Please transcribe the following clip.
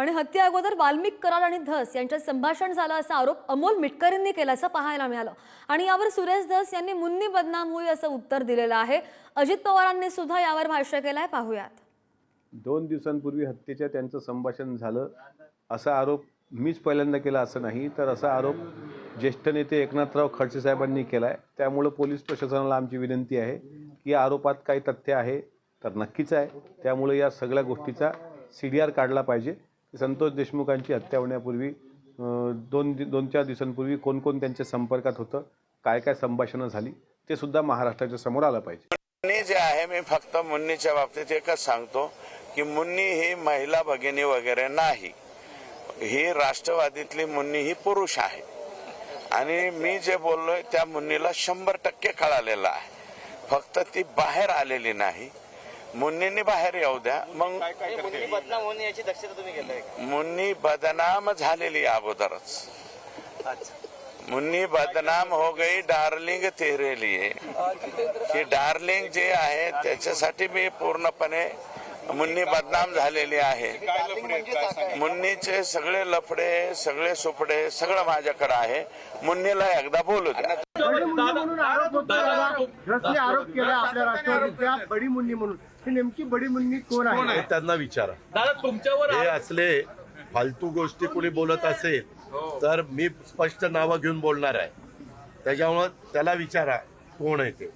आणि हत्या अगोदर वाल्मिक कराड आणि धस यांच्यात संभाषण झालं असा आरोप अमोल मिटकरींनी केल्याचं पाहायला मिळालं. आणि यावर सुरेश धस यांनी मुन्नी बदनाम होई असं उत्तर दिलेलं आहे. अजित पवारांनी सुद्धा यावर भाष्य केलं आहे पाहूयात. दोन दिवसांपूर्वी हत्येच्या त्यांचं संभाषण झालं असा आरोप मीच पहिल्यांदा केला असं नाही तर असा आरोप ज्येष्ठ नेते एकनाथराव खडसे साहेबांनी केला आहे त्यामुळं पोलीस प्रशासनाला आमची विनंती आहे की या आरोपात काही तथ्य आहे तर नक्कीच आहे. त्यामुळे या सगळ्या गोष्टीचा सी डी आर काढला पाहिजे. संतोष देशमुखांची हत्या होण्यापूर्वी दोन दोन चार दिवसांपूर्वी कोण कोण त्यांच्या संपर्कात होतं काय काय संभाषणं झाली ते सुद्धा महाराष्ट्राच्या समोर आलं पाहिजे. मुन्नी जे आहे मी फक्त मुन्नीच्या बाबतीत एकच सांगतो की मुन्नी ही महिला भगिनी वगैरे नाही. ही राष्ट्रवादीतली मुन्नी ही पुरुष आहे. आणि मी जे बोललोय त्या मुन्नीला शंभर टक्के कळालेलं आहे. फक्त ती बाहेर आलेली नाही. मुन्नीनी बाहेर येऊ द्या. मग मुन्नी बदनाम होणे याची दक्षता तुम्ही घेताय मुन्नी बदनाम झालेली अगोदरच. मुन्नी बदनाम हो गई डार्लिंग तेरे लिए. ही डार्लिंग जे आहे त्याच्यासाठी मी पूर्णपणे मुन्नी बदनाम झालेली आहे. मुन्नीचे सगळे लफडे सगळे सुपडे सगळं माझ्याकडे आहे. मुन्नीला एकदा बोलू द्या. म्हणून आरोप केला आपल्या राष्ट्रवादीच्या बडी मुन्नी म्हणून. ही नेमकी बडी मुन्नी कोण आहे? हे त्यांना विचारा. दादा तुमच्यावर हे असले फालतू गोष्टी कोणी बोलत असेल तर मी स्पष्ट नावं घेऊन बोलणार आहे. त्याच्यामुळं त्याला विचारा कोण आहे ते?